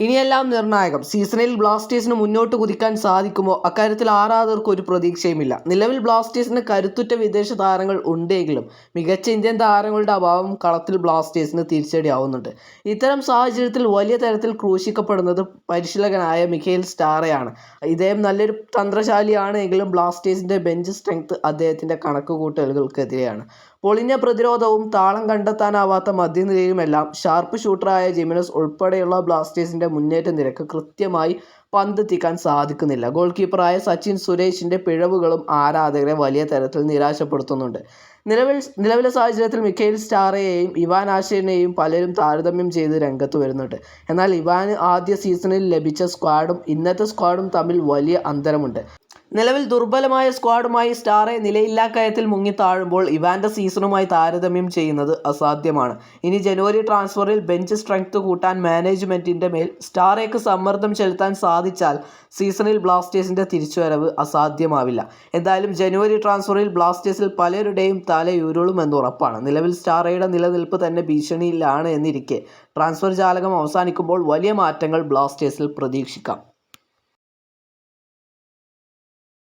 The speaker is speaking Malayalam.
ഇനിയെല്ലാം നിർണായകം. സീസണിൽ ബ്ലാസ്റ്റേഴ്സിന് മുന്നോട്ട് കുതിക്കാൻ സാധിക്കുമോ? അക്കാര്യത്തിൽ ആരാധകർക്ക് ഒരു പ്രതീക്ഷയുമില്ല. നിലവിൽ ബ്ലാസ്റ്റേഴ്സിന് കരുത്തുറ്റ വിദേശ താരങ്ങൾ ഉണ്ടെങ്കിലും മികച്ച ഇന്ത്യൻ താരങ്ങളുടെ അഭാവം കളത്തിൽ ബ്ലാസ്റ്റേഴ്സിന് തിരിച്ചടിയാവുന്നുണ്ട്. ഇത്തരം സാഹചര്യത്തിൽ വലിയ തരത്തിൽ ക്രൂശിക്കപ്പെടുന്നത് പരിശീലകനായ മിഖേൽ സ്റ്റാറയാണ്. ഇദ്ദേഹം നല്ലൊരു തന്ത്രശാലിയാണ് എങ്കിലും ബ്ലാസ്റ്റേഴ്സിന്റെ ബെഞ്ച് സ്ട്രെങ്ത് അദ്ദേഹത്തിന്റെ കണക്കുകൂട്ടലുകൾക്കെതിരെയാണ്. പൊളിഞ്ഞ പ്രതിരോധവും താളം കണ്ടെത്താനാവാത്ത മധ്യനിരയുമെല്ലാം ഷാർപ്പ് ഷൂട്ടറായ ജിമിനസ് ഉൾപ്പെടെയുള്ള ബ്ലാസ്റ്റേഴ്സിന്റെ മുന്നേറ്റ നിരക്ക് കൃത്യമായി പന്തെത്തിക്കാൻ സാധിക്കുന്നില്ല. ഗോൾ കീപ്പറായ സച്ചിൻ സുരേഷിന്റെ പിഴവുകളും ആരാധകരെ വലിയ തരത്തിൽ നിരാശപ്പെടുത്തുന്നുണ്ട്. നിലവിൽ നിലവിലെ സാഹചര്യത്തിൽ മിക്കയിൽ സ്റ്റാറയെയും ഇവാൻ ആശയനെയും പലരും താരതമ്യം ചെയ്ത് രംഗത്ത് വരുന്നുണ്ട്. എന്നാൽ ഇവാന് ആദ്യ സീസണിൽ ലഭിച്ച സ്ക്വാഡും ഇന്നത്തെ സ്ക്വാഡും തമ്മിൽ വലിയ അന്തരമുണ്ട്. നിലവിൽ ദുർബലമായ സ്ക്വാഡുമായി സ്റ്റാറെ നിലയില്ലാ കയത്തിൽ മുങ്ങിത്താഴുമ്പോൾ ഇവാന്റെ സീസണുമായി താരതമ്യം ചെയ്യുന്നത് അസാധ്യമാണ്. ഇനി ജനുവരി ട്രാൻസ്ഫറിൽ ബെഞ്ച് സ്ട്രെങ്ത് കൂട്ടാൻ മാനേജ്മെന്റിന്റെ മേൽ സ്റ്റാറേക്ക് സമ്മർദ്ദം ചെലുത്താൻ സാധിച്ചാൽ സീസണിൽ ബ്ലാസ്റ്റേഴ്സിന്റെ തിരിച്ചുവരവ് അസാധ്യമാവില്ല. എന്തായാലും ജനുവരി ട്രാൻസ്ഫറിൽ ബ്ലാസ്റ്റേഴ്സിൽ പലരുടെയും തലയുരുളുമെന്ന് ഉറപ്പാണ്. നിലവിൽ സ്റ്റാറയുടെ നിലനിൽപ്പ് തന്നെ ഭീഷണിയിലാണ് എന്നിരിക്കെ. ട്രാൻസ്ഫർ ജാലകം അവസാനിക്കുമ്പോൾ വലിയ മാറ്റങ്ങൾ ബ്ലാസ്റ്റേഴ്സിൽ പ്രതീക്ഷിക്കാം.